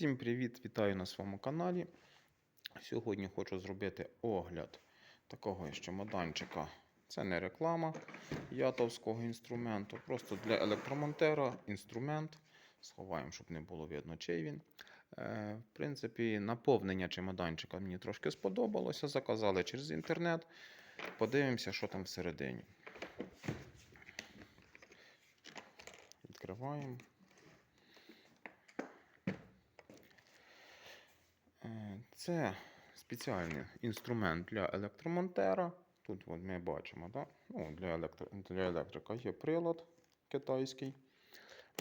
Всім привіт! Вітаю на своєму каналі. Сьогодні хочу зробити огляд такого ще моданчика. Це не реклама ятовського інструменту, просто для електромонтера інструмент. Сховаємо, щоб не було видно, чий він. Е, в принципі, наповнення чемоданчика мені трошки сподобалося. Заказали через інтернет. Подивимося, що там всередині. Відкриваємо. Е, Це спеціальний інструмент для електромонтера. Тут от ми бачимо, да? ну, для, електро... для електрика є прилад китайський,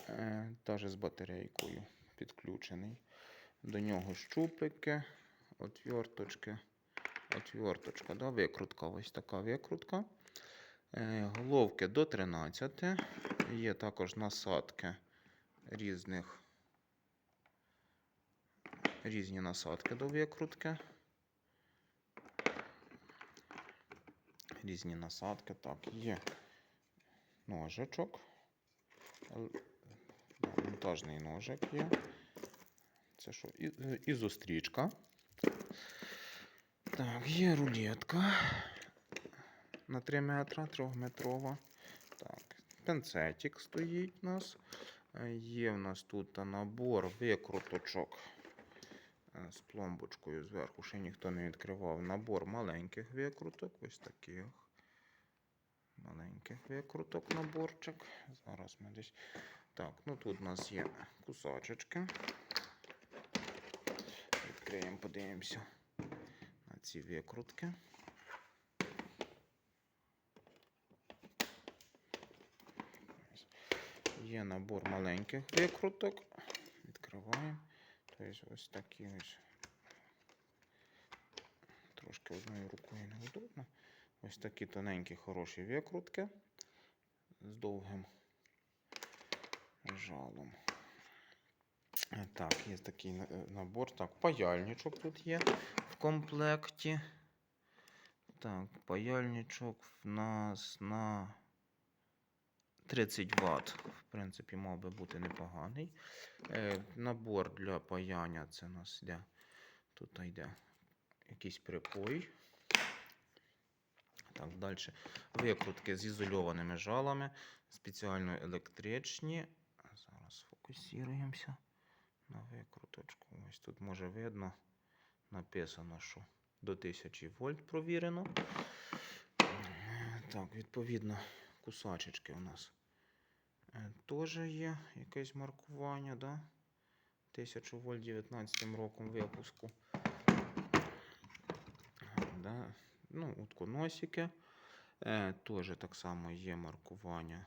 е, теж з батарейкою підключений. До нього щупики, отверточки, отверточка, да? викрутка, ось така викрутка. Е, Головки до 13. Є також насадки різних різні насадки до викрутки. Різні насадки. Так, є ножичок. Монтажний ножик є. Це що? І- Ізострічка. Так, є рулетка на 3 метра, 3-метрова. Так, пенцетик стоїть у нас. Е, Є в нас тут набор викруточок з пломбочкою зверху, ще ніхто не відкривав. Набор маленьких викруток, ось таких. Маленьких викруток наборчик. Зараз ми десь. Так, ну тут у нас є кусачечки. Відкриємо, подивимося на ці викрутки. Є набор маленьких викруток. Відкриваємо. Тобто ось такі ось. Трошки одною рукою неудобно. Ось такі тоненькі хороші викрутки з довгим жалом. Так, є такий е, набор. Так, паяльничок тут є в комплекті. Так, паяльничок в нас на 30 Вт. В принципі, мав би бути непоганий. Е, набор для паяння це у нас йде. Тут йде якийсь припой. Так, далі. Викрутки з ізольованими жалами, спеціально електричні. Зараз фокусуємося на викруточку. Ось тут може видно, написано, що до 1000 вольт провірено. Так, відповідно, кусачечки у нас теж є якесь маркування, да? 1000 вольт 19 роком випуску. Да? Ну, утконосики. Е, теж так само є маркування.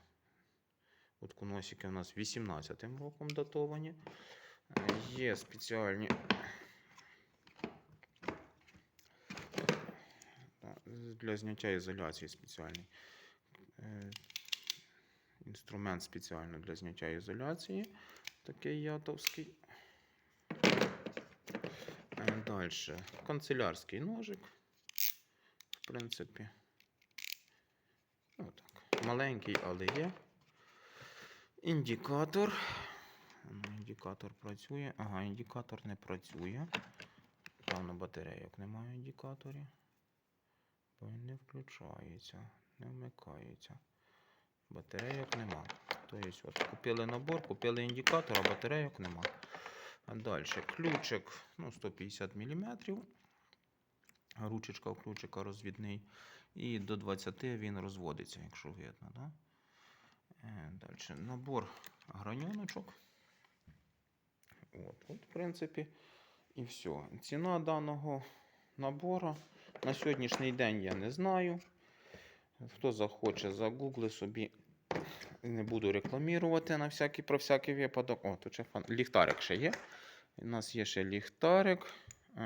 Утконосики у нас 18 роком датовані. Е, є спеціальні для зняття ізоляції спеціальний. Е, інструмент спеціально для зняття ізоляції. Такий ятовський. Далі. Канцелярський ножик. В принципі. Отак. Маленький, але є. Індикатор. Ну, Індикатор працює. Ага, індикатор не працює. Певно, батарейок немає в індикаторі. Бо він не включається, не вмикається. Батарейок нема. Тобто, от, купили набор, купили індикатор, а батарейок нема. Далі ключик ну, 150 мм. Ручечка ключика розвідний. І до 20 він розводиться, якщо видно. Да? Далі набор граньоночок. От, от, в принципі, і все. Ціна даного набору на сьогоднішній день я не знаю. Хто захоче, загугли собі. Не буду рекламувати на всякий, про всякий випадок. О, тут ще фан... ліхтарик ще є. У нас є ще ліхтарик.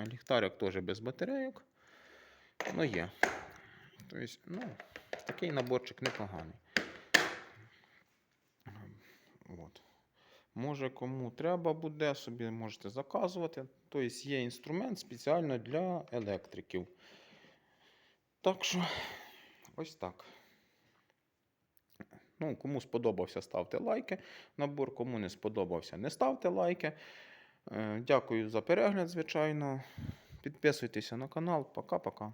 Ліхтарик теж без батарейок. Ну, є. Тобто, ну, такий наборчик непоганий. От. Може, кому треба буде, собі можете заказувати. Тобто є інструмент спеціально для електриків. Так що, ось так. Ну, кому сподобався, ставте лайки. Набор, кому не сподобався, не ставте лайки. Е, Дякую за перегляд, звичайно. Підписуйтеся на канал. Пока-пока.